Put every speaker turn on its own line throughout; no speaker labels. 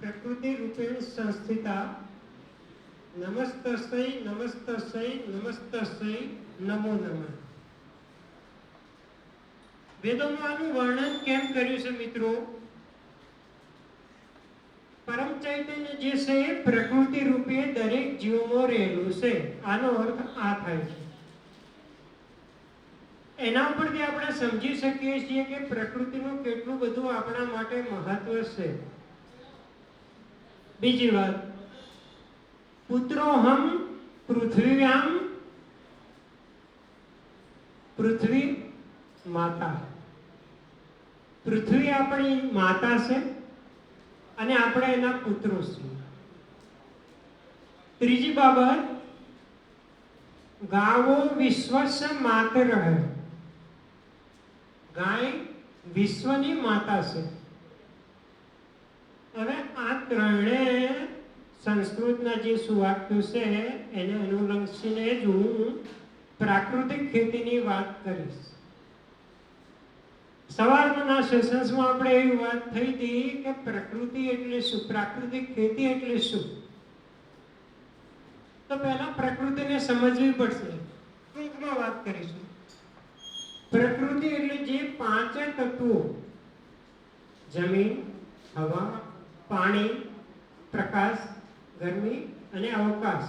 પ્રકૃતિ રૂપે સંસ્થિતા નમસ્તસ્ય નમસ્તસ્ય નમસ્તસ્ય, નમો નમઃ. વેદોમાં આનું વર્ણન કેમ કર્યું છે મિત્રો? પરમ ચૈતન્ય જે છે એ પ્રકૃતિ રૂપે દરેક જીવમાં રહેલું છે. આનો અર્થ આ થાય છે. એના ઉપરથી આપણે સમજી શકીએ છીએ કે પ્રકૃતિનું કેટલું બધું આપણા માટે મહત્વ છે. બીજી વાત. પુત્રોહમ પૃથ્વીયામ પૃથ્વી માતા. પૃથ્વી આપણી માતા છે અને આપણે એના પુત્રો છીએ. ત્રીજી બાબત, ગાવો વિશ્વસ માતર. રહે ગાય વિશ્વની માતા છે. હવે આ ત્રણે સંસ્કૃતના જે સુવાક્યો છે, એને અનુલક્ષીને જ હું પ્રાકૃતિક ખેતીની વાત કરીશ. સવારના સેશન્સમાં આપણે એવી વાત થઈ હતી કે પ્રકૃતિ એટલે શું? પ્રાકૃતિક ખેતી એટલે શું? તો પહેલા પ્રકૃતિને સમજવી પડશે. ટૂંકમાં વાત કરીશું. પ્રકૃતિ એટલે જે પાંચ તત્વો. જમીન, હવા, પાણી, પ્રકાશ ગરમી અને અવકાશ.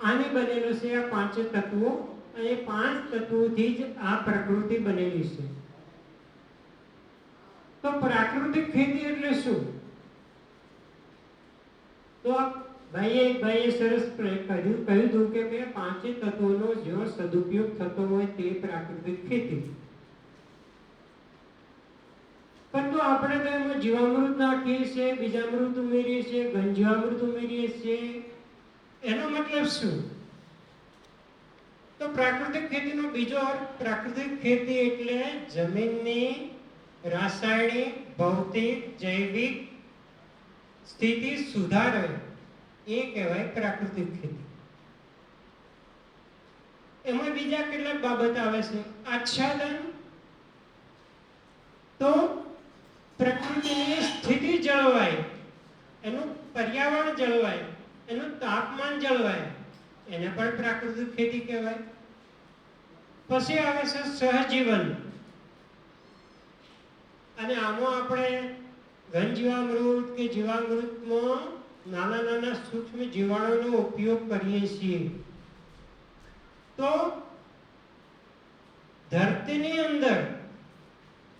આને બનેલું છે આ પાંચ તત્વો અને પાંચ તત્વોથી જ આ પ્રકૃતિ બનેલી છે. તો પ્રાકૃતિક ખેતી એટલે શું? તો ભાઈએ ભાઈએ સરસ કહ્યું કહ્યું હતું કે પાંચે તત્વોનો જો સદુપયોગ થતો હોય તે પ્રાકૃતિક ખેતી. પરંતુ આપણે તો એમાં જીવામૃત નાખીએ છીએ, બીજામૃત ઉમેરીએ છીએ ઘનજીવામૃત ઉમેરીએ છીએ. એનો મતલબ શું? તો પ્રાકૃતિક ખેતીનો બીજો અર્થ, પ્રાકૃતિક ખેતી એટલે જમીનની રાસાયણિક, ભૌતિક, જૈવિક સ્થિતિ સુધારે. એ કહેવાય પ્રાકૃતિક ખેતી. એમાં બીજા કેટલાક બાબત આવે છે. આચ્છાદન તો પ્રકૃતિની સ્થિતિ જળવાય એનું પર્યાવરણ જળવાય એનું તાપમાન જળવાય, એને પણ પ્રાકૃતિક ખેતી કહેવાય. પછી આવે છે સહજીવન. અને આમાં આપણે ઘન જીવામૃત કે જીવામૃતમાં નાના નાના સૂક્ષ્મ જીવાણુનો ઉપયોગ કરીએ છીએ. તો ધરતીની અંદર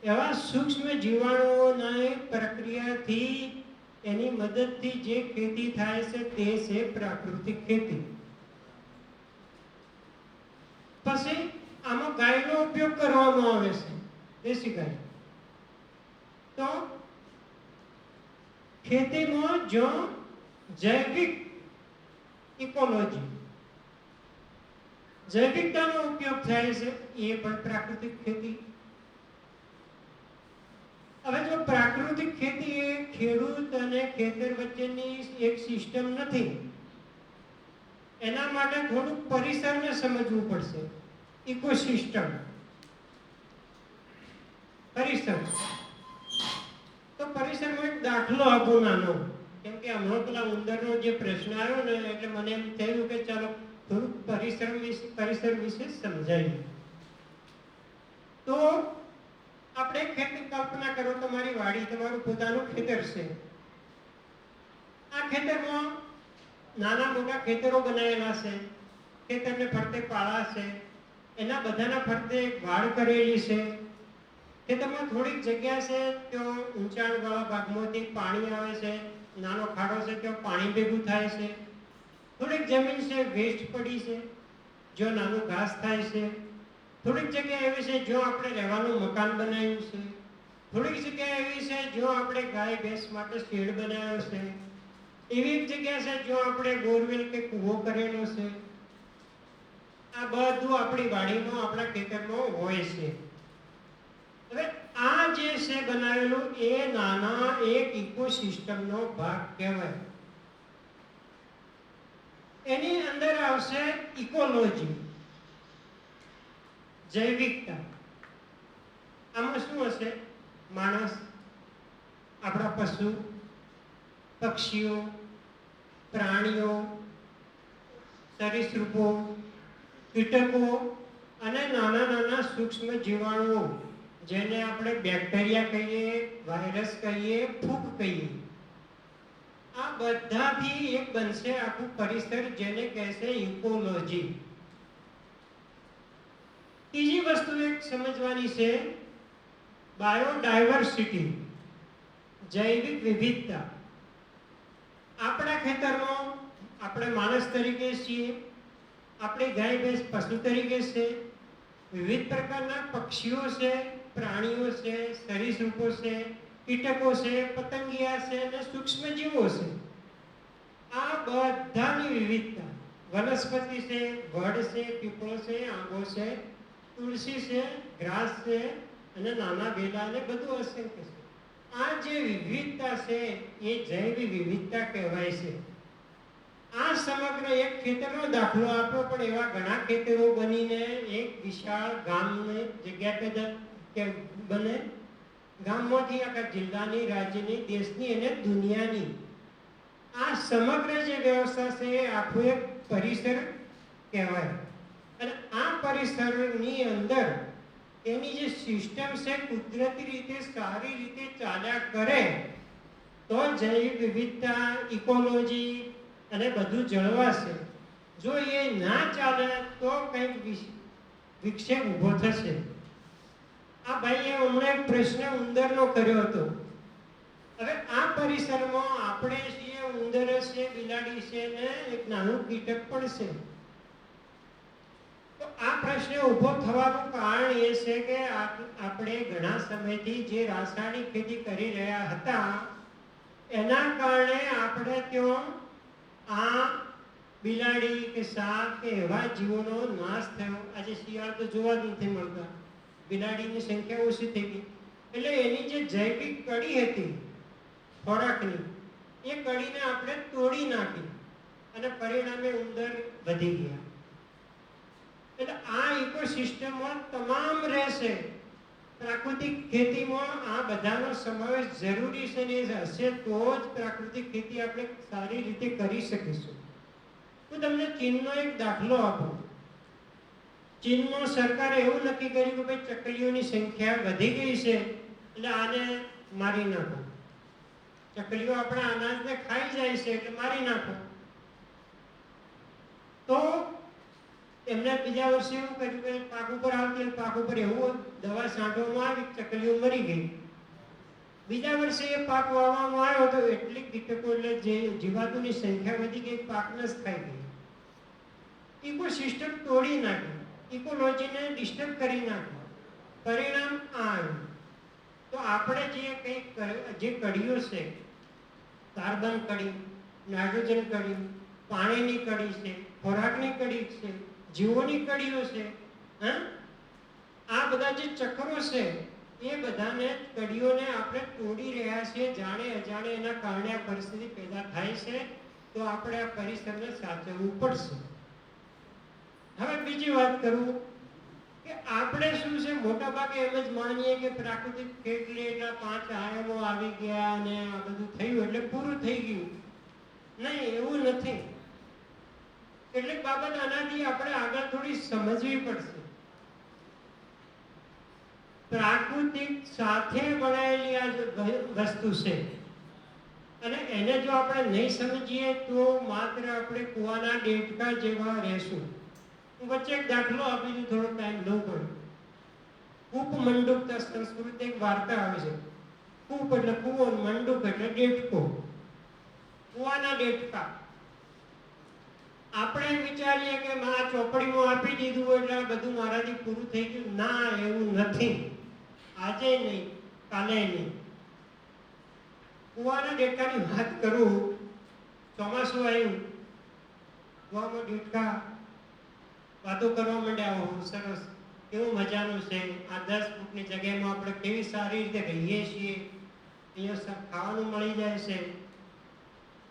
એવા સૂક્ષ્મ જીવાણુઓની પ્રક્રિયાથી એની મદદથી જે ખેતી થાય છે તે છે પ્રાકૃતિક ખેતી. પછી આમાં ગાયનો ઉપયોગ કરવામાં આવે છે, દેશી ગાય. તો ખેતીમાં જો જૈવિક ઇકોલોજી જૈવિકતાનો ઉપયોગ થાય છે, એ પણ પ્રાકૃતિક ખેતી. હવે જો પ્રાકૃતિક ખેતી એ ખેડૂત અને ખેતર વચ્ચેની એક સિસ્ટમ નથી, એના માટે થોડુંક પરિસરને સમજવું પડશે. ઇકોસિસ્ટમ પરિસર. તો પરિસરમાં એક દાખલો આપો નાનો. કેમ કે હમણાં પેલા ઉંદરનો જે પ્રશ્ન આવ્યો ને, એટલે મને એમ થયું કે ચાલો થોડુંક પરિસર વિશે પરિસર વિશે સમજાવીએ. તો આપણે કલ્પના કરો તમારી વાડી તમારું પોતાનું ખેતર છે. આ ખેતરમાં નાના મોટા ખેતરો બનાવેલા છે. ખેતરને ફરતે પાળા છે. એના બધાના ફરતે વાડ કરેલી છે. ખેતરમાં થોડીક જગ્યા છે, ત્યાં ઊંચાણવાળા ભાગમાંથી પાણી આવે છે. નાનો ખાડો છે, ત્યાં પાણી ભેગું થાય છે. થોડીક જમીન છે, વેસ્ટ પડી છે જો નાનું ઘાસ થાય છે. થોડીક જગ્યા એવી છે જો આપણે રહેવાનું મકાન બનાવ્યું છે. થોડીક જગ્યા એવી છે, જો આપણે ગાય ભેંસ માટે શેડ બનાવ્યો છે, એવી એક જગ્યા છે, જો આપણે બોરવેલ કે કૂવો કરેલો છે. આ બધું આપણી વાડીમાં આપણા ખેતરમાં હોય છે. હવે આ જે છે બનાવેલું, એ નાના એક ઇકોસિસ્ટમનો ભાગ કહેવાય. એની અંદર આવશે ઇકોલોજી, જૈવિકતા. આમાં શું હશે? માણસ, આપણા પશુ, પક્ષીઓ, પ્રાણીઓ, સરીસૃપો, કીટકો અને નાના નાના સૂક્ષ્મ જીવાણુઓ, જેને આપણે બેક્ટેરિયા કહીએ, વાયરસ કહીએ, ફૂગ કહીએ. આ બધાથી એક બનશે આખું પરિસર જેને કહેશે ઇકોલોજી. ત્રીજી વસ્તુ એક સમજવાની છે બાયોડાયવર્સિટી, જૈવિક વિવિધતા. આપણા ખેતરમાં આપણે માણસ તરીકે છીએ, આપણે ગાય ભેંસ પશુ તરીકે છે, વિવિધ પ્રકારના પક્ષીઓ છે, પ્રાણીઓ છે, સરીસૃપો છે, કીટકો છે, પતંગિયા છે અને સૂક્ષ્મજીવો છે. આ બધાની વિવિધતા. વનસ્પતિ છે, વડ છે, પીપળો છે, આંબો છે, તુલસી છે, ઘાસ છે અને નાના વેલા ને બધું હશે આ જે વિવિધતા છે, એ જૈવ વિવિધતા કહેવાય છે. આ સમગ્ર એક ખેતરનો દાખલો આપ્યો પણ એવા ઘણા ખેતરો બનીને એક વિશાળ ગામની જગ્યા પેદા કે બને. ગામમાંથી આખા જિલ્લાની, રાજ્યની, દેશની અને દુનિયાની. આ સમગ્ર જે વ્યવસ્થા છે, એ આખું એક પરિસર કહેવાય. અને આ પરિસરની અંદર એની જે સિસ્ટમ છે, કુદરતી રીતે, સારી રીતે ચાલ્યા કરે, તો જૈવ વિવિધતા ઇકોલોજી અને બધું જળવાશે. જો એ ના ચાલે, તો કંઈક વિક્ષેપ ઊભો થશે. આ ભાઈએ હમણાં એક પ્રશ્ન ઉંદરનો કર્યો હતો. હવે આ પરિસરમાં આપણે છીએ, ઉંદર છે, બિલાડી છે ને એક નાનું કીટક પણ છે. આ પ્રશ્ન ઊભો થવાનું કારણ એ છે કે આપ- આપણે ઘણા સમયથી જે રાસાયણિક ખેતી કરી રહ્યા હતા, એના કારણે આપણે ત્યાં આ બિલાડી કે સાપ કે એવા જીવોનો નાશ થયો. આજે શિયાળ તો જોવા જ નથી મળતા. બિલાડીની સંખ્યા ઓછી થઈ ગઈ. એટલે એની જે જૈવિક કડી હતી, ખોરાકની, એ કડીને આપણે તોડી નાખી અને પરિણામે ઉંદર વધી ગયા. આ ઇકોસિસ્ટમમાં તમામ રહેશે. પ્રાકૃતિક ખેતીમાં આ બધાનો સમાવેશ જરૂરી છે ને હશે તો જ પ્રાકૃતિક ખેતી આપણે સારી રીતે કરી શકીશું. હું તમને ચીનનો એક દાખલો આપું. ચીનમાં સરકારે એવું નક્કી કર્યું કે ભાઈ ચકલીઓની સંખ્યા વધી ગઈ છે એટલે આને મારી નાખો. ચકલીઓ આપણા અનાજને ખાઈ જાય છે એટલે મારી નાખો. તો એમને બીજા વર્ષે એવું કર્યું કે પાક ઉપર આવતી પાક ઉપર એવું દવા છાંટવામાં આવી, ચકલીઓ મરી ગઈ. બીજા વર્ષે એ પાક વાવવામાં આવ્યો તો એટલી કીટકો, એટલે જે જીવાતોની સંખ્યા વધી ગઈ, પાક નષ્ટ થઈ ગઈ. ઇકો સિસ્ટમ તોડી નાખ્યું ઇકોલોજીને ડિસ્ટર્બ કરી નાખ્યું પરિણામ આ આવ્યું. તો આપણે જે કંઈક જે કડીઓ છે, કાર્બન કડી, નાઇટ્રોજન કડી, પાણીની કડી છે, ખોરાકની કડી છે જીવોની કડીઓ છે, હા? આ બધા જે ચક્રો છે, એ બધાને કડીઓને આપણે તોડી રહ્યા છીએ, જાણે અજાણે એના કારણે આ પરિસ્થિતિ પેદા થાય છે, તો આપણે આ પરિસરને સાચવવું પડશે. હવે બીજી વાત કરું કે આપણે શું છે, મોટા ભાગે એમ જ માનીએ કે પ્રાકૃતિક એટલા પાંચ આયામો આવી ગયા અને આ બધું થયું, એટલે પૂરું થઈ ગયું. નહીં, એવું નથી. કેટલીક બાબત આનાથી આપણે આગળ થોડી સમજવી પડશે. પ્રાકૃતિક સાથે બનાવેલી આ વસ્તુ છે. અને એને જો આપણે નહીં સમજીએ, તો માત્ર આપણે કુવાના ડેટકા જેવા રહેશું. હું વચ્ચે દાખલો આપી દઉં, થોડો ટાઈમ લઉં પડે. કૂપ મંડુક સંસ્કૃત એક વાર્તા આવે છે. કૂપ એટલે કૂવો ને મંડુક એટલે ડેટકો. કુવાના ડેટકા. આપણે વિચારીએ કે મા ચોપડીમાં આપી દીધું એટલે બધું મારાથી પૂરું થઈ ગયું. ના, એવું નથી. આજે નહીં, કાલે નહીં. કુવાના ડેટકાની વાત કરું, ચોમાસું આવ્યું. કુવામાં ડેટકા વાતો કરવા માંડ્યા ઓહો સરસ. કેવું મજાનું છે? આ દસ ફૂટની જગ્યામાં આપણે કેવી સારી રીતે રહીએ છીએ? અહીંયા ખાવાનું મળી જાય છે.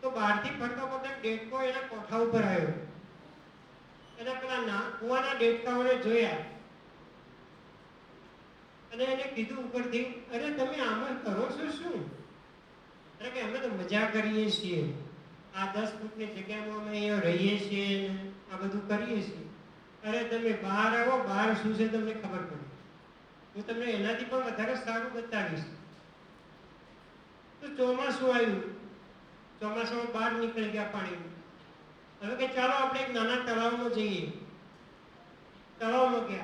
તો બહારથી ફરતો ફરતા ડેટકો એના કોઠા ઉપર આવ્યો. એના પેલા ના કુવાના ડેટકાઓને જોયા. અને એને કીધું ઉપરથી, અરે તમે આમાં કરો છો શું? અરે કે અમે તો મજા કરીએ છીએ. આ દસ ફૂટની જગ્યામાં અમે અહીંયા રહીએ છીએ ને આ બધું કરીએ છીએ. અરે તમે બહાર આવો, બહાર શું છે તમને ખબર પડે. હું તમને એનાથી પણ વધારે સારું બતાવીશ. તો ચોમાસું આવ્યું. ચોમાસામાં બહાર નીકળી ગયા પાણી. હવે કે ચાલો આપણે એક નાના તળાવમાં જઈએ. તળાવમાં ગયા.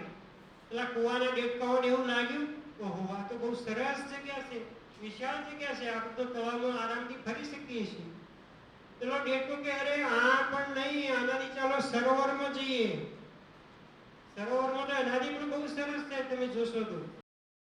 પેલા કુવાના દેડકાઓને એવું લાગ્યું ઓહો, આ તો બહુ સરસ જગ્યા છે. વિશાળ જગ્યા છે. આપણે તો તળાવમાં આરામથી ફરી શકીએ છીએ. પેલો દેડકો કે, અરે, આ પણ નહીં. આનાથી ચાલો સરોવરમાં જઈએ. સરોવરમાં તો એનાથી પણ બહુ સરસ છે. તમે જોશો તો.